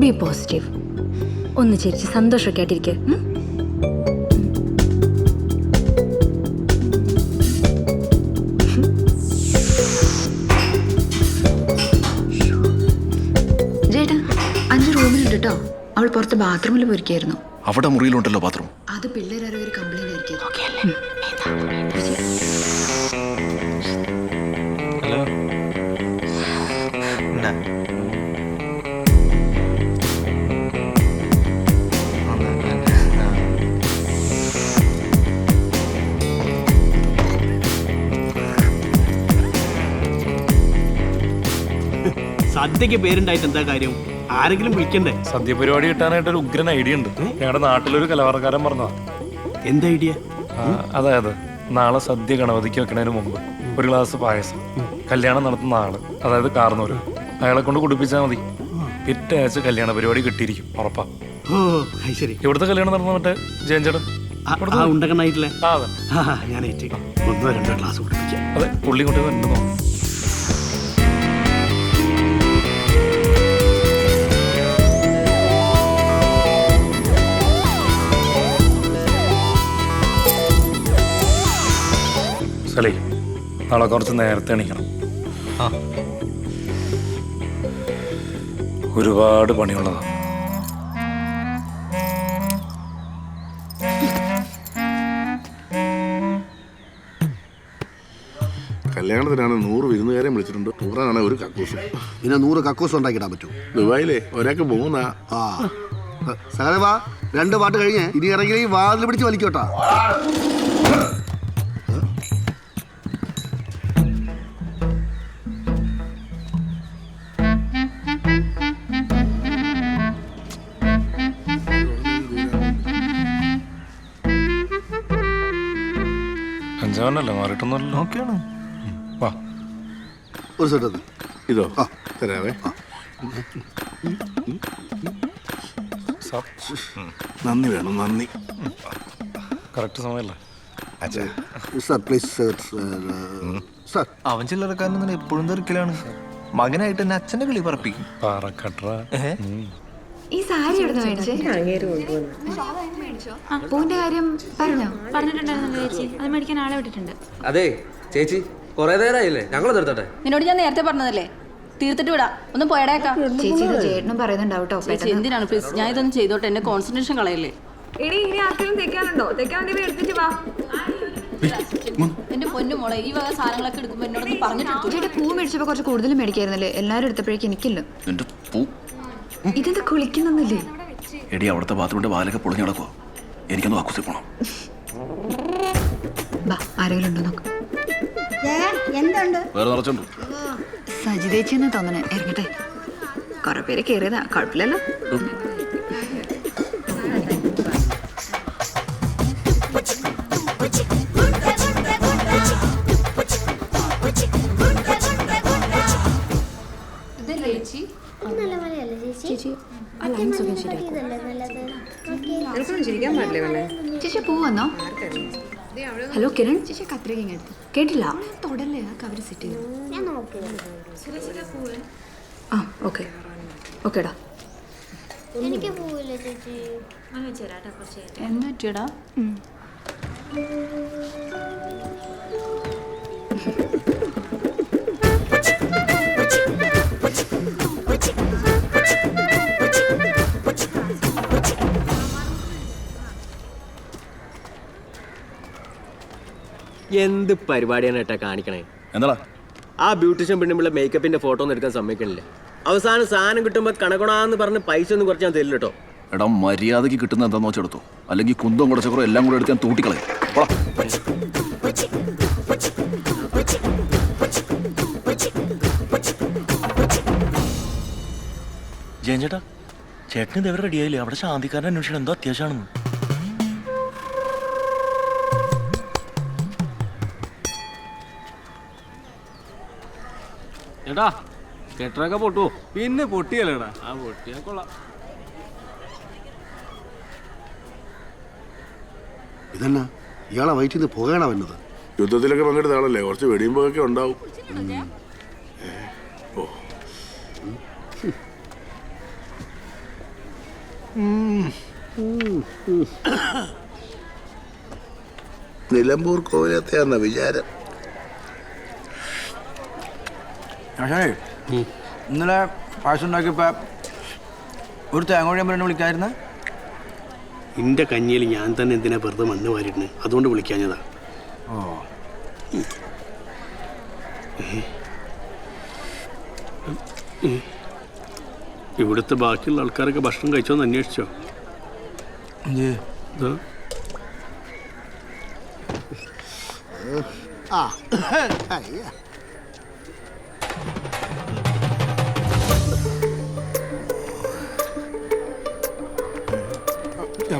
B positive ഒന്ന് ചിരിച്ച് സന്തോഷമൊക്കെ ആയിട്ടിരിക്കുക ചേട്ടാ അഞ്ച് റൂമിലുണ്ട് കേട്ടോ അവൾ പുറത്ത് ബാത്റൂമിൽ പോയിരിക്കായിരുന്നു. അവിടെ മുറിയിലുണ്ടല്ലോ ബാത്റൂം. അത് പിള്ളേരാരോ ഒരു കംപ്ലൈന്റ് ആയിരിക്കും. സദ്യക്ക് പേരുണ്ടായിട്ട് എന്താ കാര്യം? ആരെങ്കിലും വിളിക്കണ്ടേ? സദ്യ പരിപാടി കിട്ടാനായിട്ട് ഒരു ഉഗ്രൻ ഐഡിയ ഉണ്ട്. ഞങ്ങളുടെ നാട്ടിലൊരു കലാകാരൻ പറഞ്ഞതാ. എന്താ ഐഡിയ? അതെ അതെ നാളെ സദ്യ ഗണപതിക്ക് വെക്കുന്നതിന് മുമ്പ് ഒരു ഗ്ലാസ് പായസം കല്യാണം നടത്തുന്ന ആൾ അതായത് കാർന്നൂര് അയാളെ കൊണ്ട് കുടിപ്പിച്ചാൽ മതി. പിറ്റേ ആഴ്ച കല്യാണ പരിപാടി കിട്ടിയിരിക്കും ഉറപ്പാ. ഓ അത് ശരി. ഇവിടുത്തെ കല്യാണം നടന്ന മറ്റേ ജയഞ്ചട് ആ, ആ ഉണ്ടകണ്ണായിട്ടില്ലേ ആ അതെ. ആ ഞാൻ ഏറ്റ് ഒന്നോ രണ്ടോ ക്ലാസ് കുടിപ്പിക്കാം. അതെ പുള്ളി കൊണ്ട് വരണ്ടെന്നോ സലേ നാളെ കുറച്ച് നേരത്തെ എണീക്കണം. ആ. ഒരുപാട് പണിയുള്ളതാ. കല്യാണത്തിനാണ് നൂറ് വിരുന്നുകാരെ വിളിച്ചിട്ടുണ്ട്. നൂറാണ് ഒരു കക്കൂസ്. പിന്നെ നൂറ് കക്കൂസ് ഉണ്ടാക്കിടാൻ പറ്റും ദുബായിലേ ഒരാൾക്ക് മൂന്നാ. ആ. വാ. രണ്ട് പാട്ട് കഴിഞ്ഞ് ഇനി ഇറങ്ങി വാതിൽ പിടിച്ച് വലിക്കോട്ടാ. അഞ്ചാവനല്ലേ മാറിയിട്ടൊന്നുമല്ലോ ഓക്കെയാണ് വാ. ഒരു സെറ്റ് ഇതോ? തരാവേ. നന്ദി വേണം നന്ദി. കറക്റ്റ് സമയമല്ലേ? സാർ പ്ലീസ് സർ അവൻ ചില്ലറക്കാരൻ എപ്പോഴും തെറിക്കലാണ് മകനായിട്ട് എന്നെ അച്ഛന്റെ കിളി പറപ്പിക്കും. ഈ സാരി എവിടെ മേടിച്ചേ? പൂവിന്റെ കാര്യം പറഞ്ഞോ? പറഞ്ഞിട്ടുണ്ടായിരുന്നു ചേച്ചി. അത് മേടിക്കാൻ ആളെ വിട്ടിട്ടുണ്ട്. അതെ ചേച്ചി കുറെ നേരമായില്ലേ ഞങ്ങൾ നിർത്തട്ടെ നിന്നോട് ഞാൻ നേരത്തെ പറഞ്ഞതല്ലേ? തീർത്തിട്ട് വിടാം. ഒന്ന് പോയടേക്കാം ചേച്ചി ഇത് ചേട്ടനും പറയുന്നുണ്ടാവട്ടോ ചേച്ചി എന്തിനാണ് പ്ലീസ് ഞാൻ ഇതൊന്നും ചെയ്തോട്ടെ എന്റെ കോൺസെൻട്രേഷൻ കളയല്ലേ? എടി ഇനി ആർക്കെങ്കിലും തെക്കാനുണ്ടോ? തെക്കാൻ വേണ്ടി എടുത്തിട്ട് വാ. എന്റെ പൊന്നു മോളെ ഈ വക സാധനങ്ങളൊക്കെ എടുക്കുമ്പോ എന്നോട് പറഞ്ഞിട്ട് ചേട്ടാ പൂ മേടിച്ചപ്പോ കുറച്ച് കൂടുതൽ മേടിക്കായിരുന്നല്ലേ? എല്ലാരും എടുത്തപ്പോഴേക്കും എനിക്കില്ല. പൂ? ഇതെന്താ കുളിക്കുന്നൊന്നുമില്ലേ? എടി അവിടുത്തെ ബാത്റൂമിന്റെ വാലൊക്കെ പൊളിഞ്ഞു കിടക്കുവോ. എനിക്കൊന്ന് വാക്കുസി പോണം. ആരെങ്കിലും ഉണ്ടോ നോക്ക്. വേറെ നിറച്ചുണ്ട്. സജിതേച്ചി എന്ന് തോന്നണേ. ഇറങ്ങട്ടെ. കുറെ പേര് കയറിയതാ കുഴപ്പമില്ലല്ലോ. ചേച്ചി പൂ വന്നോ? ഹലോ കിരൺ. ചേച്ചി കത്രിക ഇങ്ങ് കേട്ടില്ല. തൊടല്ലേ? ആ കവർ സെറ്റ് ചെയ്തു. ആ ഓക്കെ. ഓക്കേടാ എനിക്ക് പോവില്ല ചേച്ചി. എന്ന് പറ്റിയടാ എന്ത് പരിപാടിയാണ് ഏട്ടാ കാണിക്കണേ? എന്താ ആ ബ്യൂട്ടീഷ്യൻ പെണ്ണുമ്പിള്ള മേക്കപ്പിന്റെ ഫോട്ടോ ഒന്നും എടുക്കാൻ സമ്മതിക്കണില്ല? അവസാനം സാധനം കിട്ടുമ്പോ കണക്കണാന്ന് പറഞ്ഞ് പൈസ ഒന്നും കുറച്ച് ഞാൻ തരില്ല കേട്ടോ. എടാ മര്യാദയ്ക്ക് കിട്ടുന്ന എന്താന്ന് വെച്ചെടുത്തു അല്ലെങ്കിൽ കുന്തം കുടച്ചക്കറോ എല്ലാം കൂടെ എടുക്കാൻ ഞാൻ തൂട്ടിക്കളയും. പോടാ. ജയൻ ചേട്ടാ ചേട്ടന് ഇതേവരെ റെഡിയായില്ലേ അവിടെ ശാന്തിക്കാരൻ അന്വേഷണം എന്തോ അത്യാവശ്യമാണെന്ന്. ചേട്ടാ കെട്ടറൊക്കെ പൊട്ടുവോ പിന്നെ പൊട്ടിയല്ലേടാ. ആ പൊട്ടിയാ കൊള്ളാം. ഇതെന്നാ? ഇയാളെ വയറ്റിൽ നിന്ന് പുകയണ വന്നത്? യുദ്ധത്തിലൊക്കെ പങ്കെടുത്ത ആളല്ലേ? കുറച്ച് വെടിയുമ്പോഴൊക്കെ ഉണ്ടാവും. നിലമ്പൂർ കോവിലത്തെയാന്ന വിചാരം. ഇന്നലെ പായസം ഉണ്ടാക്കിയപ്പോ ഒരു തേങ്ങോഴി പറഞ്ഞു വിളിക്കായിരുന്നു. നിന്റെ കഞ്ഞിയിൽ ഞാൻ തന്നെ എന്തിനാ വെറുതെ മണ്ണ് വാരിയിട്ടുണ്ട് അതുകൊണ്ട് വിളിക്കാഞ്ഞതാ. ഓ. ഇവിടുത്തെ ബാക്കിയുള്ള ആൾക്കാരൊക്കെ ഭക്ഷണം കഴിച്ചോന്ന് അന്വേഷിച്ചോ? ഇതാ.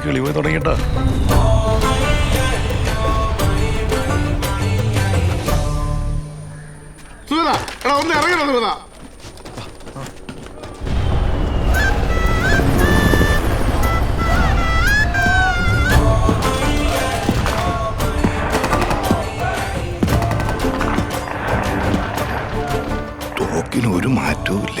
കേണലിന്റെ കിളിവ് തുടങ്ങിട്ടാ സുഖടാ, എടാ, ഒന്ന്. തോക്കിന് ഒരു മാറ്റവും ഇല്ല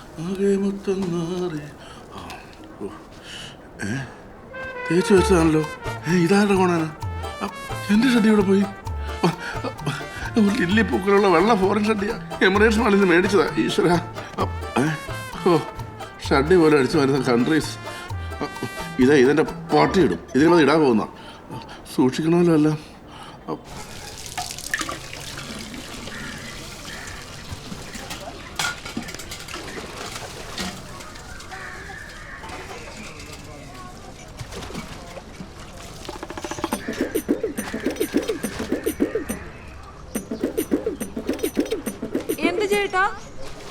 ആകെ മൊത്തം നാറി ഏ? തേച്ച് വെച്ചതാണല്ലോ. ഇതാരുടെ കോണാണ്? എന്റെ ഷഡ്ഡി ഇവിടെ പോയി? ലില്ലി പൂക്കളുള്ള വെള്ള ഫോറിൻ ഷഡ്ഡിയാ എമിറേറ്റ്സ് മാളിൽ നിന്ന് മേടിച്ചതാ ഈശ്വര. ഓ പോലെ അടിച്ചു വരുന്ന കൺട്രീസ് ഇതാ ഇതെന്റെ പാർട്ടി ഇടും. ഇതിനത് ഇടാൻ പോകുന്ന. സൂക്ഷിക്കണമല്ലോ എല്ലാം ആ, എന്ത് ചേട്ടാ ഏ, ഒ-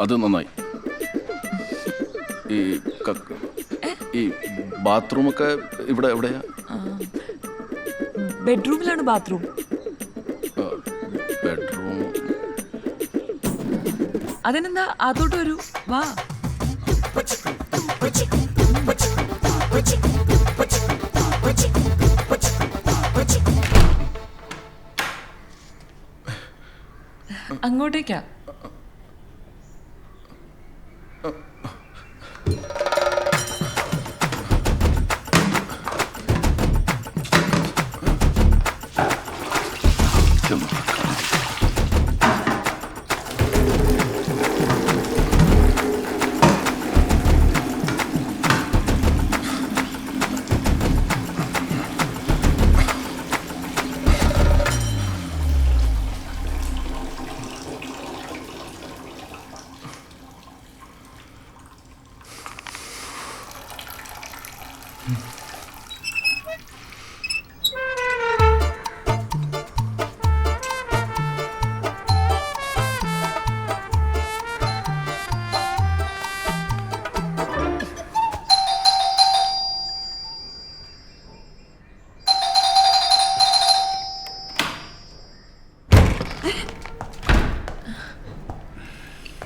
അത് നന്നായി. ഈ കക്ക് ഈ ബാത്റൂമൊക്കെ ഇവിടെ എവിടെയാ? ബെഡ്റൂമിലാണ് ബാത്റൂം. ബെഡ്റൂം. അതിനെന്താ അതോട്ട് വരൂ? വാ. അങ്ങോട്ടേക്കാ.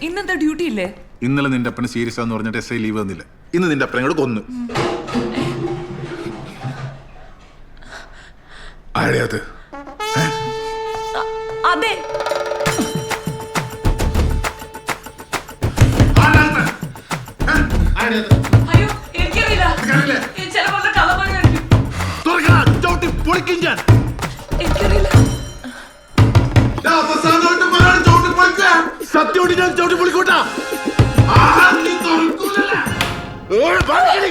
ഇന്നെന്താ ഡ്യൂട്ടി ഇല്ലേ? ഇന്നലെ നിന്റെ അപ്പന് സീരിയസ് ആന്ന് പറഞ്ഞിട്ട് എസ് ഐ ലീവ് തന്നില്ല. ഇന്ന് നിന്റെ അപ്പനെ കൂടെ കൊന്നു. ആരെയത് അതെ? അയ്യോ എനിക്കറിയില്ല. ഓടി